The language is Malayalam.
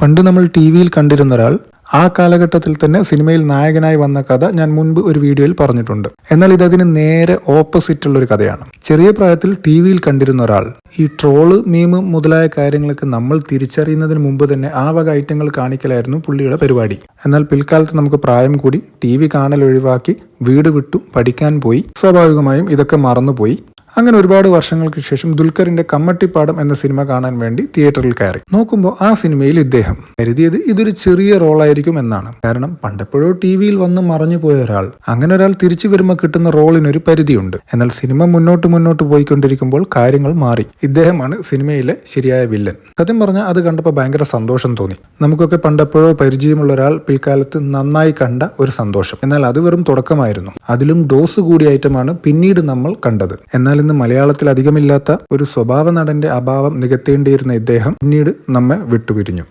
പണ്ട് നമ്മൾ ടി വിയിൽ കണ്ടിരുന്ന ഒരാൾ ആ കാലഘട്ടത്തിൽ തന്നെ സിനിമയിൽ നായകനായി വന്ന കഥ ഞാൻ മുൻപ് ഒരു വീഡിയോയിൽ പറഞ്ഞിട്ടുണ്ട്. എന്നാൽ ഇതതിന് നേരെ ഓപ്പോസിറ്റ് ഉള്ള ഒരു കഥയാണ്. ചെറിയ പ്രായത്തിൽ ടി വിയിൽ കണ്ടിരുന്ന ഒരാൾ ഈ ട്രോൾ മീം മുതലായ കാര്യങ്ങളൊക്കെ നമ്മൾ തിരിച്ചറിയുന്നതിന് മുമ്പ് തന്നെ ആ വക ഐറ്റങ്ങൾ കാണിക്കലായിരുന്നു പുള്ളിയുടെ പരിപാടി. എന്നാൽ പിൽക്കാലത്ത് നമുക്ക് പ്രായം കൂടി ടി വി കാണൽ ഒഴിവാക്കി വീട് വിട്ടു പഠിക്കാൻ പോയി. സ്വാഭാവികമായും ഇതൊക്കെ മറന്നുപോയി. അങ്ങനെ ഒരുപാട് വർഷങ്ങൾക്ക് ശേഷം ദുൽഖറിന്റെ കമ്മട്ടിപ്പാടം എന്ന സിനിമ കാണാൻ വേണ്ടി തിയേറ്ററിൽ കയറി. നോക്കുമ്പോൾ ആ സിനിമയിൽ ഇദ്ദേഹം കരുതിയത് ഇതൊരു ചെറിയ റോളായിരിക്കും എന്നാണ്. കാരണം പണ്ടെപ്പോഴോ ടി വിയിൽ വന്ന് മറഞ്ഞു പോയ ഒരാൾ അങ്ങനെ ഒരാൾ തിരിച്ചു വരുമ്പോൾ കിട്ടുന്ന റോളിനൊരു പരിധിയുണ്ട്. എന്നാൽ സിനിമ മുന്നോട്ട് മുന്നോട്ട് പോയിക്കൊണ്ടിരിക്കുമ്പോൾ കാര്യങ്ങൾ മാറി. ഇദ്ദേഹമാണ് സിനിമയിലെ ശരിയായ വില്ലൻ. സത്യം പറഞ്ഞാൽ അത് കണ്ടപ്പോൾ ഭയങ്കര സന്തോഷം തോന്നി. നമുക്കൊക്കെ പണ്ടെപ്പോഴോ പരിചയമുള്ള ഒരാൾ പിൽക്കാലത്ത് നന്നായി കണ്ട ഒരു സന്തോഷം. എന്നാൽ അത് വെറും തുടക്കമായിരുന്നു. അതിലും ഡോസ് കൂടിയ ഐറ്റമാണ് പിന്നീട് നമ്മൾ കണ്ടത്. എന്നാൽ ഇന്ന് മലയാളത്തിൽ അധികമില്ലാത്ത ഒരു സ്വഭാവ നടന്റെ അഭാവം നികത്തേണ്ടിയിരുന്ന ഇദ്ദേഹം പിന്നീട് നമ്മെ വിട്ടുപിരിഞ്ഞു.